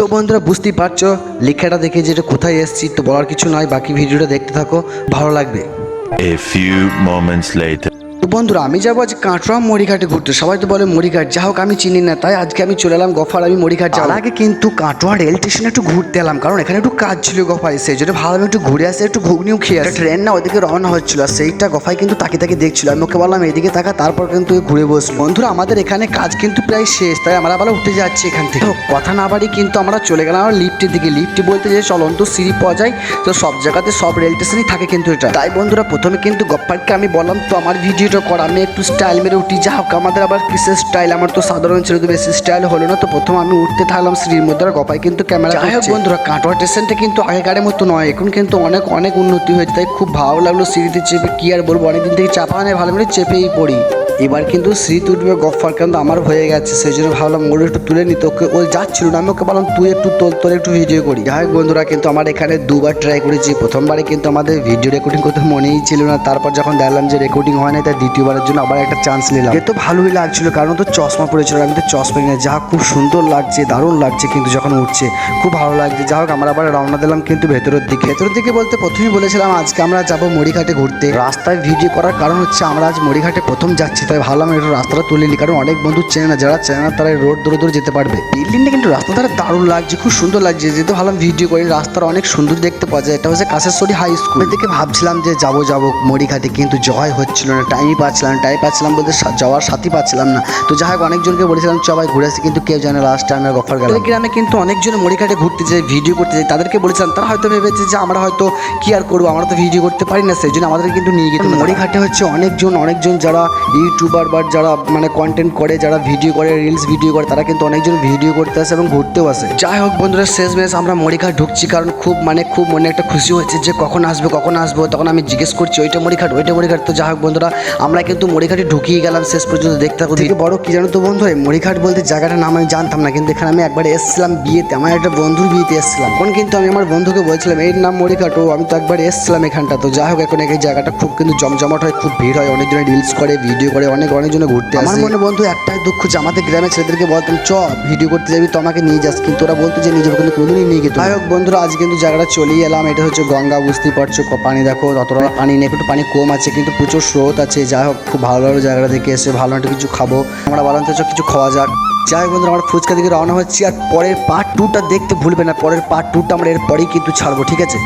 তো বন্ধুরা, বুঝতেই পারছ, লেখাটা দেখে যেটা কোথায় এসেছি, তো বলার কিছু নয় বাকি ভিডিওটা দেখতে থাকো, ভালো লাগবে A few moments later. তো বন্ধুরা আমি যাব আজ কাঁটুয়া মরিঘাটে ঘুরতে। সবাই তো বলে মরিঘাট যা হোক আমি চিনি না তাই আজকে আমি চলে এলাম গফার আমি মরিঘাট যাওয়ার আগে কিন্তু কাঁটোয়া রেল স্টেশনে একটু ঘুরতে এলাম কারণ এখানে একটু কাজ ছিল গফায় সেই জন্য ভাবলাম একটু ঘুরে আসে একটু ঘুগনিও খেয়ে আসে। ট্রেন না ওদিকে রওনা হচ্ছিল আর সেইটা গফায় কিন্তু তাকে তাকে দেখছিল। আমি ওকে বললাম এদিকে তাকা তারপর কিন্তু ঘুরে বসল বন্ধুরা আমাদের এখানে কাজ কিন্তু প্রায় শেষ তাই আমরা আবার উঠে যাচ্ছি এখান থেকে। তো কথা না বাড়ি কিন্তু আমরা চলে গেলাম আমার লিফটের দিকে। লিফটে বলতে যে চলন্ত সিঁড়ি পাওয়া যায় তো সব জায়গাতে সব রেল স্টেশনই থাকে কিন্তু এটা। তাই বন্ধুরা প্রথমে কিন্তু গপ্পারকে আমি বললাম তো আমার ভিডিওটা কর আমি একটু স্টাইল মেরে উঠি। যা হোক আমাদের আবার কিসের স্টাইল আমার তো সাধারণ ছিল তো বেশি স্টাইল হলো না। তো প্রথম আমি উঠতে থাকলাম সিঁড়ির মধ্যে আর গপাই কিন্তু ক্যামেরা যাই হোক বন্ধুরা কাটোয়া স্টেশনটা কিন্তু আগেকারের মতো নয় এখন কিন্তু অনেক অনেক উন্নতি হয়েছে। তাই খুব ভালো লাগল সিঁড়িতে চেপে কি আর বলব অনেকদিন থেকে চাপা নেই ভালো করে চেপেই পড়ি। এবার কিন্তু সিঁড়িতে উঠবে গফার কিন্তু আমার হয়ে গেছে, সেই জন্য ভাবলাম ওর একটু তুলে নিতে, ওকে ও যাচ্ছিল না, আমি ওকে বললাম, তুই একটু তোল, তোর একটু ভিডিও করি। যাই হোক বন্ধুরা, কিন্তু আমার এখানে দুবার ট্রাই করেছি, প্রথমবারে কিন্তু আমাদের ভিডিও রেকর্ডিং করতে মনেই ছিল না, তারপর যখন দেখলাম যে রেকর্ডিং হয় না তাই দ্বিতীয়বারের জন্য আবার একটা চান্স নিলাম। এ তো ভালোই লাগছিল, কারণ তো চশমা পড়েছিল আমি তো চশমা কিনে যা খুব সুন্দর লাগছে, দারুণ লাগছে কিন্তু যখন উঠছে, খুব ভালো লাগছে। যা হোক, আমরা আবার রওনা দিলাম কিন্তু ভেতরের দিকে। ভেতরের দিকে বলতে প্রথমেই বলেছিলাম, আজকে আমরা যাব মরিঘাটে ঘুরতে। রাস্তায় ভিডিও করার কারণ হচ্ছে, আমরা আজ মরিঘাটে প্রথম যাচ্ছি তাই ভাবলাম একটু রাস্তাটা তুলে নিই কারণ অনেক বন্ধু চেনে না যারা চেনে না তারা রোড ধরে ধরে যেতে পারবে। বিল্ডিংটা কিন্তু রাস্তা ধারে দারুণ লাগছে খুব সুন্দর লাগছে। যেহেতু ভাবলাম ভিডিও করি রাস্তাটা অনেক সুন্দর দেখতে পাওয়া যায়। এটা হচ্ছে কাশেশ্বরী হাই স্কুল থেকে ভাবছিলাম যে যাব যাব মরিঘাটে কিন্তু জয় হচ্ছিল না টাইমই পাচ্ছিলাম না টাইম পাচ্ছিলাম বলতে যাওয়ার সাথী পাচ্ছিলাম না। তো যাই হোক অনেকজনকে বলেছিলাম সবাই ঘুরে আসি। কিন্তু কেউ জানে লাস্ট টাইমে গফার গেল গ্রামে কিন্তু অনেকজন মরিঘাটে ঘুরতে যায় ভিডিও করতে যায়। তাদেরকে বলেছিলাম তারা হয়তো ভেবেছে যে আমরা হয়তো কি আর করব আমরা তো ভিডিও করতে পারি না। সেই জন্য আমাদের কিন্তু নিয়ে গেছে মরিঘাটে হচ্ছে অনেকজন অনেকজন যারা ইউটিউবার বা যারা মানে কন্টেন্ট করে, যারা ভিডিও করে রিলস ভিডিও করে, তারা কিন্তু অনেকজন ভিডিও করতে আসে এবং ঘুরতেও আসে। যাই হোক বন্ধুরা শেষ মেশ আমরা মরিঘাট ঢুকছি, কারণ খুব মানে খুব মনে একটা খুশি হয়েছে যে কখন আসবে, কখন আসব, তখন আমি জিজ্ঞেস করছি, ওইটা মরিঘাট ওইটা মরিঘাট তো যাই হোক বন্ধুরা, আমরা কিন্তু মরিঘাটে ঢুকিয়ে গেলাম শেষ পর্যন্ত, দেখতে থেকে। বড় কি জানো তো বন্ধু মরিঘাট বলতে জায়গাটার নাম আমি জানতাম না, কিন্তু এখানে আমি একবার এসেছিলাম বিয়েতে, আমার একটা বন্ধুর বিয়েতে এসেছিলাম। তখন কিন্তু আমি আমার বন্ধুকে বলছিলাম এর নাম মরিঘাট ও, আমি তো একবার এসেছিলাম এখানটা। তো যাই হোক, এখন এই জায়গাটা খুব কিন্তু জমজমাট হয়, খুব ভিড় হয়, অনেকজনে রিলস করে ভিডিও করে অনেক অনেকজনে ঘুরতে আমার মনে বন্ধু একটাই দুঃখ যে আমাদের গ্রামের ছেলেদেরকে বলতাম চ ভিডিও করতে যাবি তো আমাকে নিয়ে যাস। কিন্তু ওরা বলতো যে নিজের কিন্তু কোনোদিনই নিয়ে গেত যাই হোক বন্ধুরা আজ কিন্তু জায়গাটা চলেই এলাম। এটা হচ্ছে গঙ্গা বুঝতেই পারছ পানি দেখো অতটা পানি নেই একটু পানি কম আছে কিন্তু প্রচুর স্রোত আছে। যাই হোক খুব ভালো ভালো জায়গাটা দেখে এসে ভালো একটা কিছু খাব। আমরা তো কিছু খাওয়া যাক। যাই হোক বন্ধুরা আমরা ফুচকা দিকে রওনা হচ্ছি আর পরের পার্ট টুটা দেখতে ভুলবে না পরের পার্ট টুটা আমরা এর পরেই কিন্তু ছাড়বো ঠিক আছে?